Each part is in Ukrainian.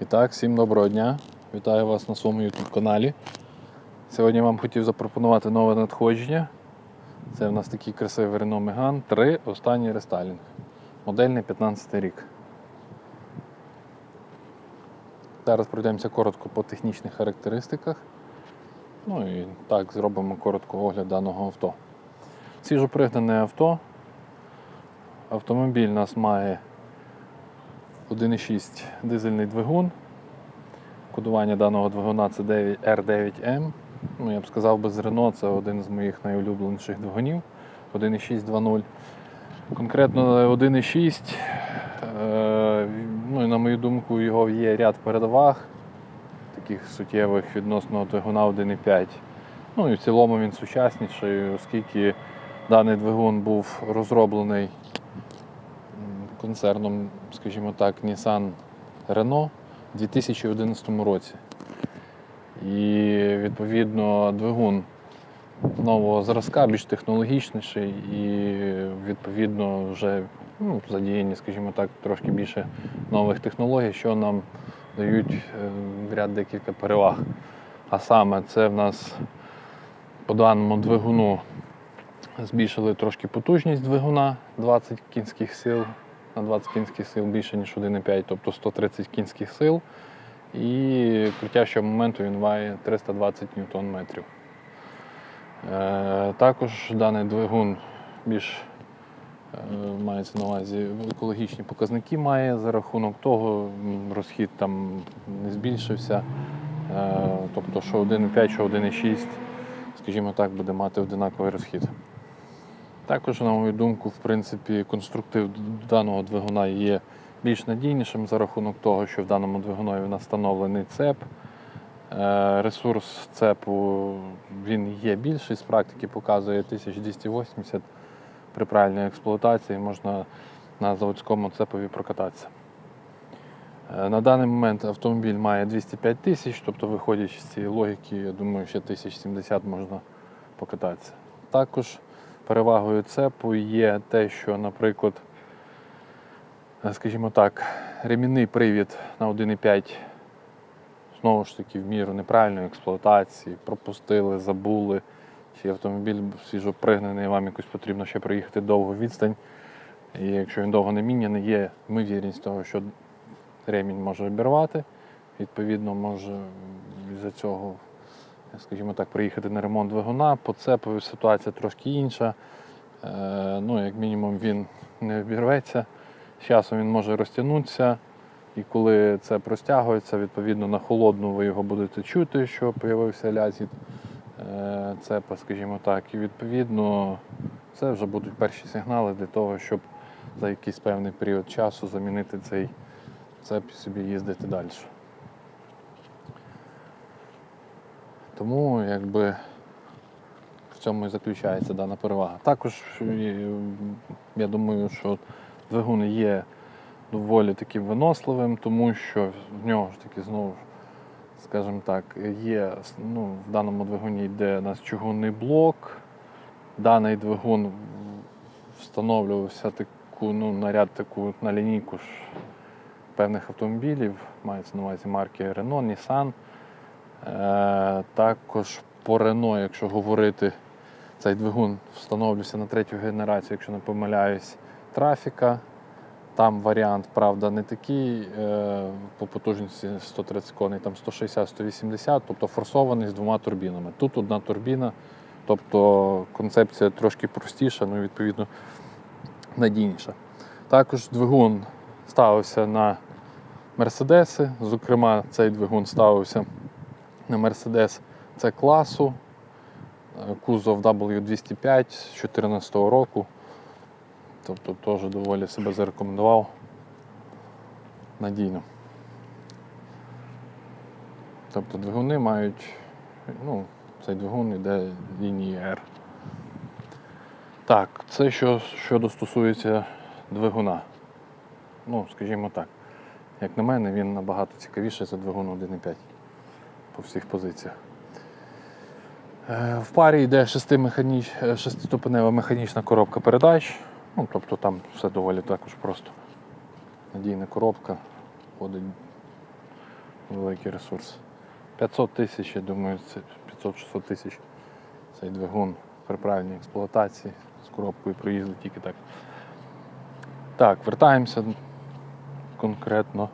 І так, всім доброго дня. Вітаю вас на своєму YouTube каналі. Сьогодні я вам хотів запропонувати нове надходження. Це в нас такий красивий Renault Megane 3 останній рестайлінг. Модельний 15 рік. Зараз пройдемося коротко по технічних характеристиках. Ну і так зробимо коротко огляд даного авто. Свіжопригнане авто. Автомобіль у нас має 1,6 дизельний двигун. Кодування даного двигуна це R9M. Ну, я б сказав, без Renault це один з моїх найулюбленіших двигунів 1,6 2.0. Конкретно 1,6. е, Ну, на мою думку, його є ряд переваг, таких суттєвих відносно двигуна 1,5. Ну і в цілому він сучасніший, оскільки даний двигун був розроблений концерном, скажімо так, Nissan Renault у 2011 році. І відповідно двигун нового зразка, більш технологічніший і відповідно вже ну, задіяні, скажімо так, трошки більше нових технологій, що нам дають е, ряд декілька переваг. А саме це в нас по даному двигуну збільшили трошки потужність двигуна 20 кінських сил на 20 кінських сил більше, ніж 1,5, тобто 130 кінських сил. І крутящого моменту він має 320 ньютон метрів. Е, також даний двигун більш е, мається на увазі екологічні показники має за рахунок того, розхід там не збільшився. Е, тобто, що 1,5, що 1,6, скажімо так, буде мати одинаковий розхід. Також, на мою думку, в принципі, конструктив даного двигуна є більш надійнішим за рахунок того, що в даному двигунові в нас встановлений цеп. Е, Ресурс цепу він є більший, з практики показує 1280. При правильній експлуатації можна на заводському цепові прокататися. Е, На даний момент автомобіль має 205 тисяч, тобто, виходячи з цієї логіки, я думаю, ще 1070 можна покататися. Також перевагою цепу є те, що, наприклад, е, скажімо так, ремінний привід на 1,5 знову ж таки в міру неправильної експлуатації, пропустили, забули, чи автомобіль свіжо пригнаний, вам якось потрібно ще проїхати довгу відстань. І якщо він довго не міняний, є ймовірність того, що ремінь може обірвати. Відповідно, може з-за цього, скажімо так, приїхати на ремонт двигуна. По цепові ситуація трошки інша. Е, ну, як мінімум, він не обірветься. З часом він може розтягнутися. І коли це простягується, відповідно на холодну ви його будете чути, що з'явився лязіт е, цепа, скажімо так. І відповідно це вже будуть перші сигнали для того, щоб за якийсь певний період часу замінити цей цеп і собі їздити далі. Тому якби в цьому і заключається дана перевага. Також я думаю, що двигун є доволі таким виносливим, тому що в нього ж таки знову скажімо так, є ну, в даному двигуні йде у нас чугунний блок. Даний двигун встановлювався таку, ну, наряд таку на лінійку ж певних автомобілів, мається на увазі марки Renault, Nissan. Е, також по Renault, якщо говорити, цей двигун встановлювався на третю генерацію, якщо не помиляюсь, трафіка. Там варіант, правда, не такий е, по потужності 130 коней, там 160-180, тобто форсований з двома турбінами. Тут одна турбіна, тобто концепція трошки простіша, ну і відповідно надійніша. Також двигун ставився на Мерседеси, зокрема, цей двигун ставився на Мерседес С класу, е, кузов W205 з 2014 року. Тобто теж доволі себе зарекомендував надійно. Тобто двигуни мають, ну, цей двигун йде лінії R. Так, це що, щодо стосується двигуна. Ну, скажімо так, як на мене, він набагато цікавіший за двигун 1.5 по всіх позиціях. Е, В парі йде е, шестиступенева механічна коробка передач. Ну, тобто там все доволі також просто. Надійна коробка, входить великий ресурс. 500 тисяч, я думаю, це 500-600 тисяч. Цей двигун при правильній експлуатації з коробкою проїзду тільки так. Так, вертаємося конкретно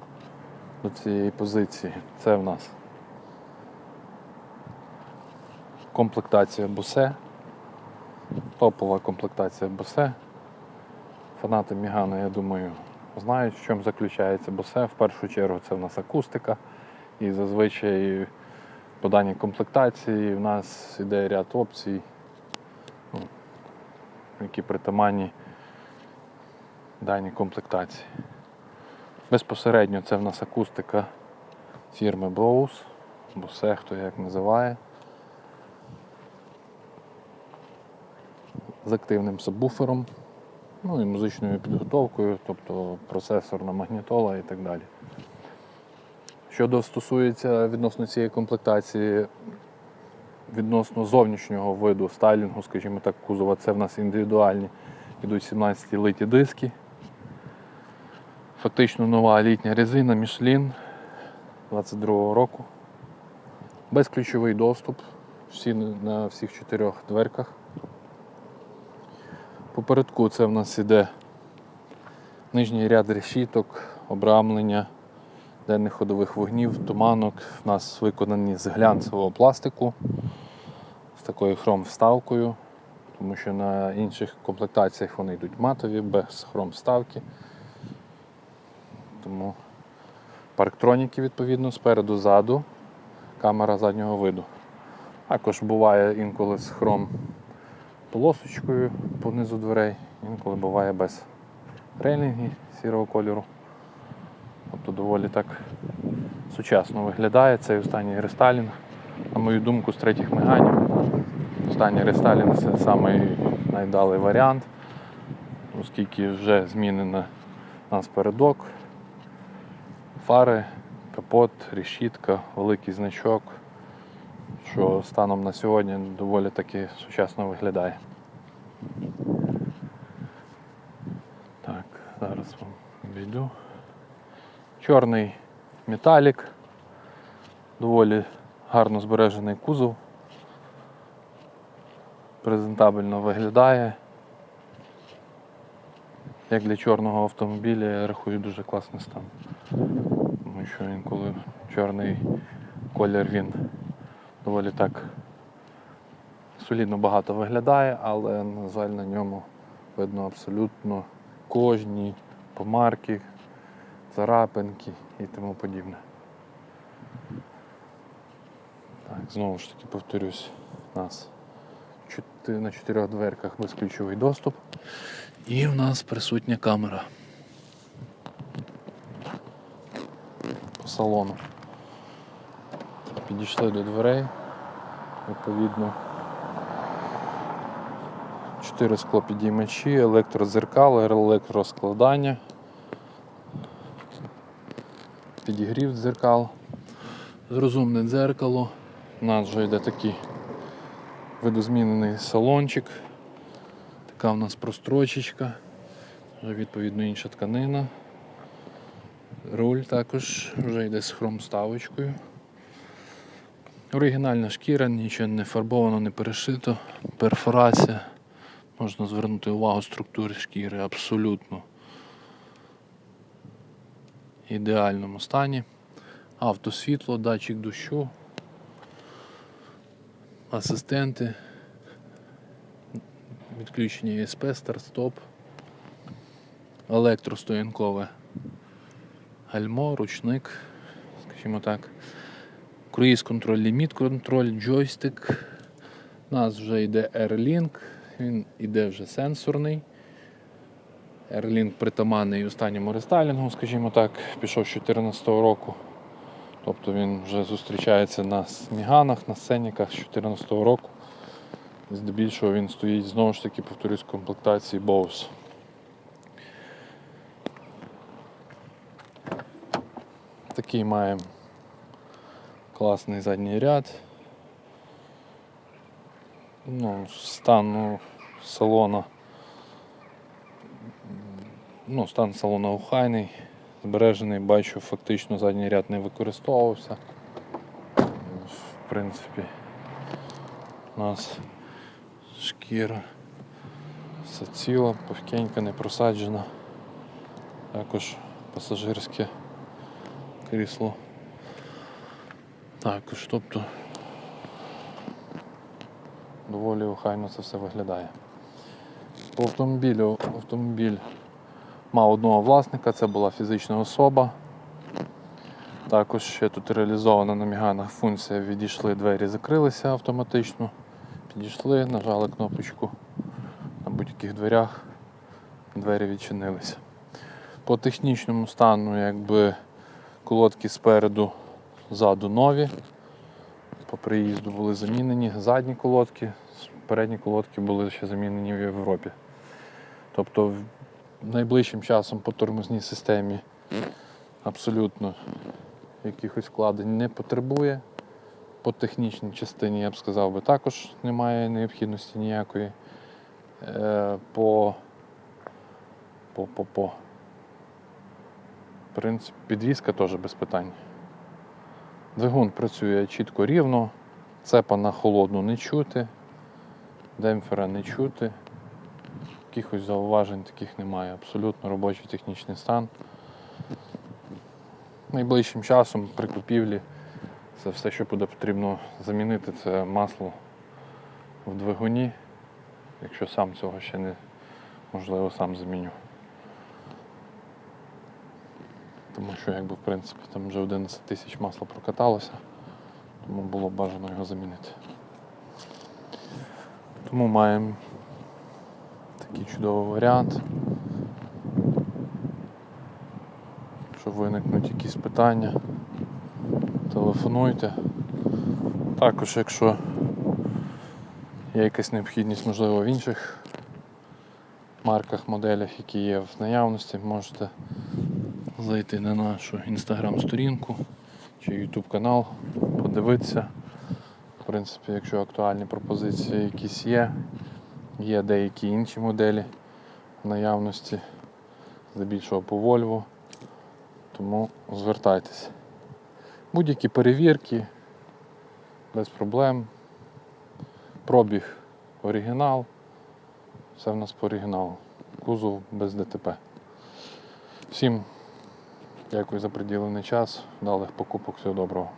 до цієї позиції. Це в нас комплектація Bose. Топова комплектація Bose. Фанати Мігана, я думаю, знають, в чому заключається Bose. В першу чергу це в нас акустика. І зазвичай по даній комплектації в нас іде ряд опцій, ну, які притаманні даній комплектації. Безпосередньо це в нас акустика фірми Bose, Bose, хто як називає. З активним сабвуфером, ну і музичною підготовкою, тобто процесорна магнітола і так далі. Щодо стосується відносно цієї комплектації, відносно зовнішнього виду стайлінгу, скажімо так, кузова, це в нас індивідуальні, ідуть 17 литі диски. Фактично нова літня резина Michelin 22-го року. Безключовий доступ всі на всіх чотирьох дверках. Попередку це в нас іде нижній ряд решіток, обрамлення денних ходових вогнів, туманок. У нас виконані з глянцевого пластику з такою хром-вставкою, тому що на інших комплектаціях вони йдуть матові, без хром-вставки. Тому парктроніки відповідно спереду, ззаду, камера заднього виду. Також буває інколи з хром полосочкою по низу дверей, інколи буває без рейлінги сірого кольору. Тобто доволі так сучасно виглядає цей останній рестайлінг. На мою думку, з третіх меганів. Останній рестайлінг це самий найдалий варіант, оскільки вже змінено нас передок, фари, капот, решітка, великий значок, що станом на сьогодні доволі таки сучасно виглядає. Так, зараз вам обійду. Чорний металік, доволі гарно збережений кузов. Презентабельно виглядає. Як для чорного автомобіля, я рахую дуже класний стан. Тому що інколи чорний колір він доволі так солідно багато виглядає, але, на жаль, на ньому видно абсолютно кожні помарки, царапинки і тому подібне. Так, знову ж таки повторюсь, у нас на чотирьох дверках безключовий доступ. І в нас присутня камера. По салону. Підійшли до дверей. Відповідно. Чотири склопідіймачі, електрозеркало, електроскладання, підігрів дзеркал, розумне дзеркало. У нас вже йде такий видозмінений салончик. Така в нас прострочечка, вже відповідно інша тканина. Руль також вже йде з хромставочкою. Оригінальна шкіра, нічого не фарбовано, не перешито. Перфорація. Можна звернути увагу структури шкіри абсолютно в ідеальному стані. Автосвітло, датчик дощу, асистенти, відключення ESP, старт-стоп, електростоянкове гальмо, ручник, скажімо так. Круїз контроль, ліміт контроль, джойстик. У нас вже йде Airlink, він іде вже сенсорний. Airlink притаманний останньому рестайлінгу, скажімо так, пішов з 2014 року. Тобто він вже зустрічається на Сміганах, на сценіках з 2014 року. Здебільшого він стоїть знову ж таки, повторюсь, в комплектації Bose. Такий маємо класний задній ряд. Ну, стан ну, салона. Ну, стан салона охайний, збережений, бачу, фактично задній ряд не використовувався. В принципі, у нас шкіра все ціла, пухкенька, не просаджена. Також пасажирське крісло. Також, тобто доволі охайно це все виглядає. По автомобілю автомобіль мав одного власника, це була фізична особа. Також ще тут реалізована намігана функція відійшли, двері закрилися автоматично. Підійшли, нажали кнопочку на будь-яких дверях, двері відчинилися. По технічному стану, якби колодки спереду, ззаду нові. По приїзду були замінені задні колодки, передні колодки були ще замінені в Європі. Тобто найближчим часом по тормозній системі абсолютно якихось вкладень не потребує. По технічній частині, я б сказав, би, також немає необхідності ніякої. Е, По, по, по, по. В принципі, підвізка теж без питань. Двигун працює чітко рівно, цепа на холодну не чути, демпфера не чути. Якихось зауважень таких немає. Абсолютно робочий технічний стан. Найближчим часом при купівлі це все, що буде потрібно замінити, це масло в двигуні. Якщо сам цього ще не можливо сам заміню. Тому що, якби, в принципі, там вже 11 тисяч масла прокаталося, тому було бажано його замінити. Тому маємо такий чудовий варіант. Якщо виникнуть якісь питання, телефонуйте. Також, якщо є якась необхідність, можливо, в інших марках, моделях, які є в наявності, можете зайти на нашу інстаграм-сторінку чи YouTube канал, подивитися. В принципі, якщо актуальні пропозиції якісь є, є деякі інші моделі в наявності, здебільшого по Volvo, тому звертайтеся. Будь-які перевірки, без проблем. Пробіг оригінал, все в нас по оригіналу. Кузов без ДТП. Всім дякую за приділений час, вдалих покупок, всього доброго.